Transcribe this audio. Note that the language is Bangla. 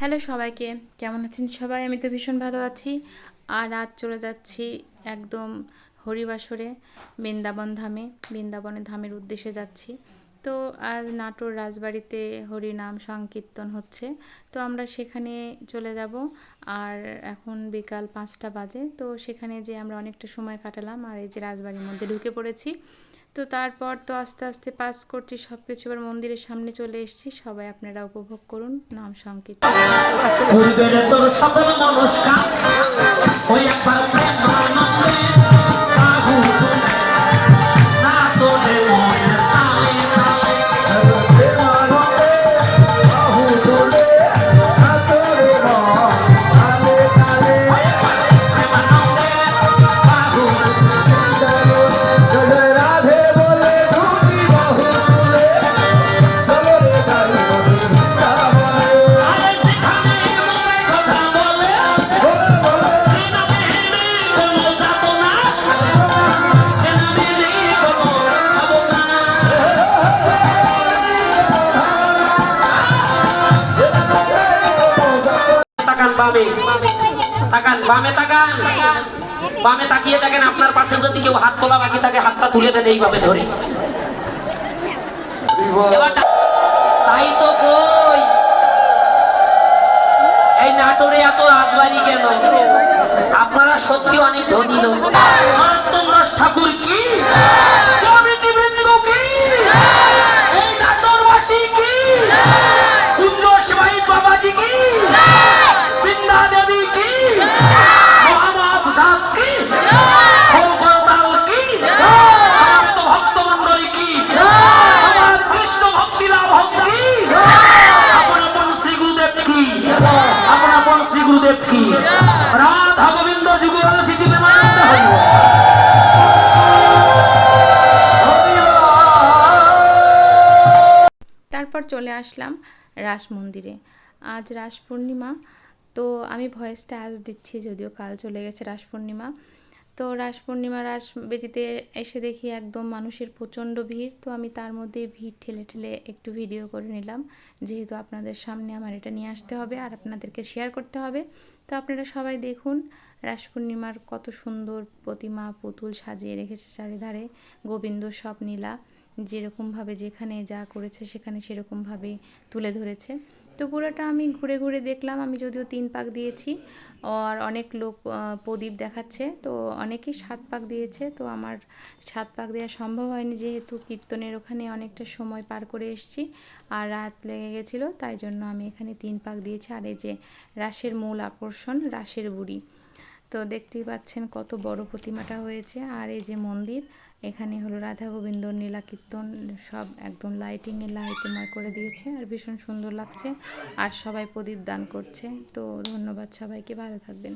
হ্যালো সবাইকে, কেমন আছেন সবাই? আমি তো ভীষণ ভালো আছি। আর রাত চলে যাচ্ছি একদম হরিবাসরে, বৃন্দাবন ধামে বৃন্দাবনের ধামের উদ্দেশ্যে যাচ্ছি। তো আজ নাটোর রাজবাড়িতে হরিনাম সংকীর্তন হচ্ছে। তো আমরা সেখানে চলে যাব। আর এখন বিকাল পাঁচটা বাজে, তো সেখানে যে আমরা অনেকটা সময় কাটালাম। আর এই যে রাজবাড়ির মধ্যে ঢুকে পড়েছি তো তারপর তো আস্তে আস্তে পাস করছি সব কিছু এবার মন্দিরের সামনে চলে এসেছি। সবাই আপনারা উপভোগ করুন। নাম সংকীর্তন। বামে, তাকান বামে তাকান। বামে তাকিয়ে দেখেন আপনার পাশে যদি কেউ হাত তোলা বাকি থাকে, হাতটা তুলে দেন এইভাবে ধরে। তাই তো কই? এই নাটোরে এত রাজবাড়ি কেন? আপনারা সত্যি অনেক ধনী লোক। তারপর চলে আসলাম রাস মন্দিরে। আজ রাস পূর্ণিমা। তো আমি ভয়েসটা আজ দিচ্ছি, যদিও কাল চলে গেছে রাস পূর্ণিমা। তো রাস পূর্ণিমা রাস বেদিতে এসে দেখি একদম মানুষের প্রচণ্ড ভিড়। তো আমি তার মধ্যে ভিড় ঠেলে ঠেলে একটু ভিডিও করে নিলাম। যেহেতু আপনাদের সামনে আমার এটা নিয়ে আসতে হবে আর আপনাদেরকে শেয়ার করতে হবে। তো আপনারা সবাই দেখুন, রাস পূর্ণিমার কত সুন্দর প্রতিমা পুতুল সাজিয়ে রেখেছে চারিধারে। গোবিন্দ সব নীলা। যেরকমভাবে যেখানে যা করেছে সেখানে সেরকমভাবে তুলে ধরেছে। তো পুরোটা আমি ঘুরে ঘুরে দেখলাম, আমি যদিও তিন পাক দিয়েছি আর অনেক লোক প্রদীপ দেখাচ্ছে, তো অনেকেই সাত পাক দিয়েছে, তো আমার সাত পাক দেওয়া সম্ভব হয়নি যেহেতু কীর্তনের ওখানে অনেকটা সময় পার করে এসেছি আর রাত লেগে গেছিল, তাই জন্য আমি এখানে তিন পাক দিয়েছি। আর এই যে রাসের মূল আকর্ষণ, রাসের বুড়ি। তো দেখতেই পাচ্ছেন কত বড় প্রতিমাটা হয়েছে। আর এই যে মন্দির, এখানে হলো রাধা গোবিন্দ, নীলা কীর্তন, সব একদম লাইটিংয়ে লাইটময় করে দিয়েছে আর ভীষণ সুন্দর লাগছে। আর সবাই প্রদীপ দান করছে। তো ধন্যবাদ সবাইকে, ভালো থাকবেন।